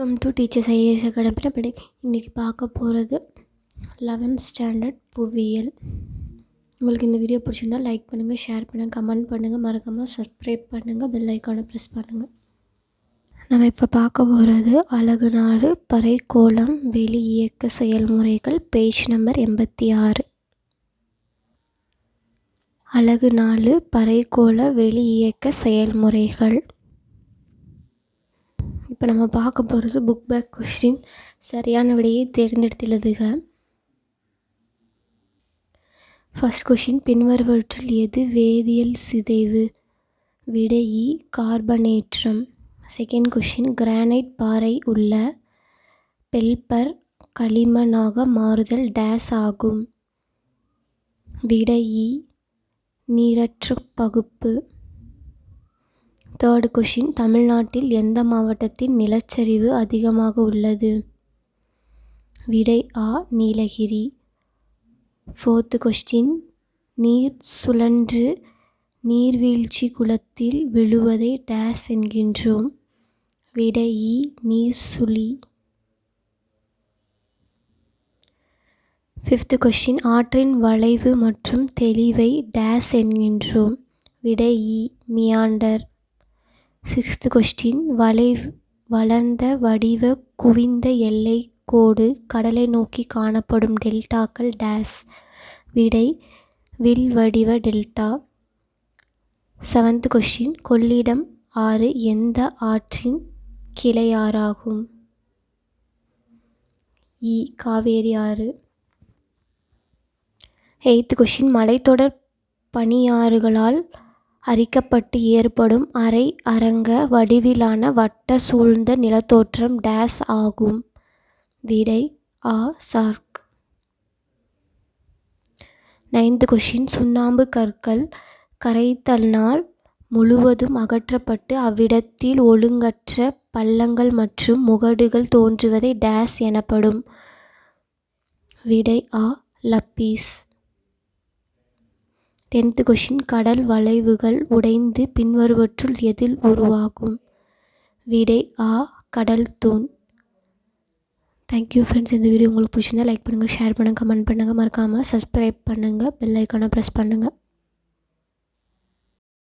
Welcome to teachers IAS அகாடமியில் அப்படி இன்றைக்கி பார்க்க போகிறது லெவன்த் ஸ்டாண்டர்ட் புவியியல். உங்களுக்கு இந்த வீடியோ பிடிச்சிருந்தால் லைக் பண்ணுங்கள் ஷேர் பண்ணுங்கள் கமெண்ட் பண்ணுங்கள் மறக்காமல் சப்ஸ்கிரைப் பண்ணுங்கள் பெல் ஐக்கானை ப்ரெஸ் பண்ணுங்கள் நம்ம இப்போ பார்க்க போகிறது அழகு நாடு பறைக்கோளம் வெளி இயக்க செயல்முறைகள் பேஜ் நம்பர் எண்பத்தி ஆறு. அழகு நாலு பறைக்கோள வெளி இயக்க செயல்முறைகள். இப்போ நம்ம பார்க்க போகிறது புக் பேக் கொஸ்டின் சரியான விடையை தேர்ந்தெடுத்துள்ளதுக. ஃபஸ்ட் கொஷின் பின்வருவற்றில் எது வேதியியல் சிதைவு? விடை e, கார்பனேற்றம். செகண்ட் கொஷின் கிரானைட் பாறை உள்ள பெல்பர் களிமனாக மாறுதல் டேஸ் ஆகும். விடை e, இ நீரற்று பகுப்பு. தேர்டு கொஷின் தமிழ்நாட்டில் எந்த மாவட்டத்தில் நிலச்சரிவு அதிகமாக உள்ளது? விடை ஆ நீலகிரி. ஃபோர்த்து கொஸ்டின் நீர் சுழன்று நீர்வீழ்ச்சி குளத்தில் விழுவதை டேஸ் என்கின்றோம். விடை இ நீர் சுழி. ஃபிஃப்த்து கொஸ்டின் ஆற்றின் வளைவு மற்றும் தெளிவை டேஸ் என்கின்றோம். விடை இ மியாண்டர். Sixth question. வளை வளர்ந்த வடிவ குவிந்த எல்லை கோடு கடலை நோக்கி காணப்படும் டெல்டாக்கள் டேஸ். விடை வில் வடிவ டெல்டா. Seventh question. கொள்ளிடம் ஆறு எந்த ஆற்றின் கிளையாறாகும்? இ காவேரி ஆறு. எயித்து கொஷின் மலைத்தொடர் பனியாறுகளால் அரிக்கப்பட்டு ஏற்படும் அரை அரங்க வடிவிலான வட்ட சூழ்ந்த நிலத்தோற்றம் டேஸ் ஆகும். விடை ஆ. சார்க். Ninth question. சுண்ணாம்பு கற்கள் கரைத்தல்னால் முழுவதும் அகற்றப்பட்டு அவ்விடத்தில் ஒழுங்கற்ற பள்ளங்கள் மற்றும் முகடுகள் தோன்றுவதை டேஸ் எனப்படும். விடை ஆ. லப்பீஸ். டென்த்து கொஷின் கடல் வளைவுகள் உடைந்து பின்வருவற்றுள் எதில் உருவாகும்? விடை ஆ கடல் தூண். தேங்க்யூ ஃப்ரெண்ட்ஸ் இந்த வீடியோ உங்களுக்கு பிடிச்சிருந்தா லைக் பண்ணுங்கள் ஷேர் பண்ணுங்கள் கமெண்ட் பண்ணுங்கள் மறக்காமல் சப்ஸ்கிரைப் பண்ணுங்கள் பெல் ஐக்கானை ப்ரெஸ் பண்ணுங்கள்